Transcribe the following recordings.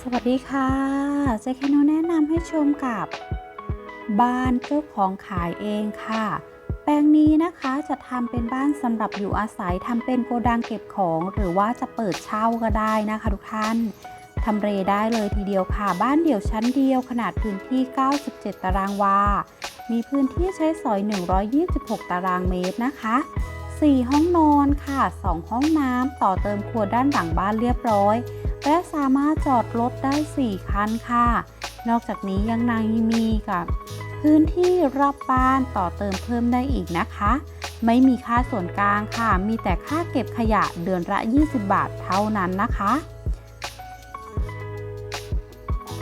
สวัสดีค่ะเจคนโนแนะนำให้ชมกับบ้านเจ้าของขายเองค่ะ แปลงนี้นะคะจะทำเป็นบ้านสำหรับอยู่อาศัยทำเป็นโกดังเก็บของ หรือว่าจะเปิดเช่าก็ได้นะคะทุกท่านทำเรได้เลยทีเดียวค่ะ บ้านเดี่ยวชั้นเดียวขนาดพื้นที่ 97 ตารางวา มีพื้นที่ใช้สอย 126 ตารางเมตรนะคะ 4 ห้องนอนค่ะ 2 ห้องน้ำต่อเติมครัวด้านหลังบ้านเรียบร้อย และสามารถจอดรถได้ 4 คันค่ะ นอกจากนี้ยังนางมีกับพื้นที่รอบบ้านต่อเติมเพิ่มได้อีกนะคะ ไม่มีค่าส่วนกลางค่ะ มีแต่ค่าเก็บขยะเดือนละ 20 บาทเท่านั้นนะคะ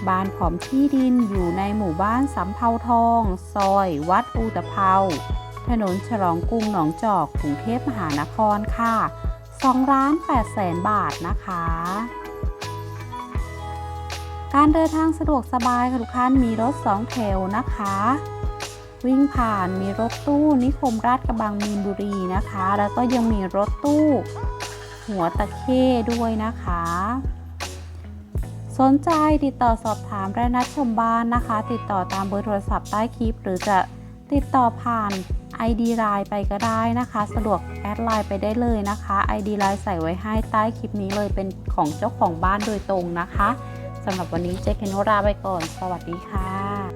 บ้านผอมที่ดินอยู่ในหมู่บ้านสำเภาทอง ซอย วัดอูตะเภา ถนนฉลองกรุงหนองจอกกรุงเทพมหานครค่ะ2ล้าน8แสนบาทนะคะ การเดินทางสะดวกสบายค่ะทุกท่านมีรถ2แถวนะคะ วิ่งผ่านมีรถตู้นิคมราชกระบังมีนบุรีนะคะ แล้วก็ยังมีรถตู้ หัวตะเข้ด้วยนะคะ สนใจติดต่อสอบถามและนัดชมบ้านนะคะ ติดต่อตามเบอร์โทรศัพท์ใต้คลิป หรือจะติดต่อผ่าน ID ไลน์ไปก็ได้นะคะ สะดวกแอดไลน์ไปได้เลยนะคะ ID ไลน์ใส่ไว้ให้ใต้คลิปนี้เลยเป็นของเจ้าของบ้านโดยตรงนะคะ สำหรับวันนี้เจ๊เคนโนราไปก่อน สวัสดีค่ะ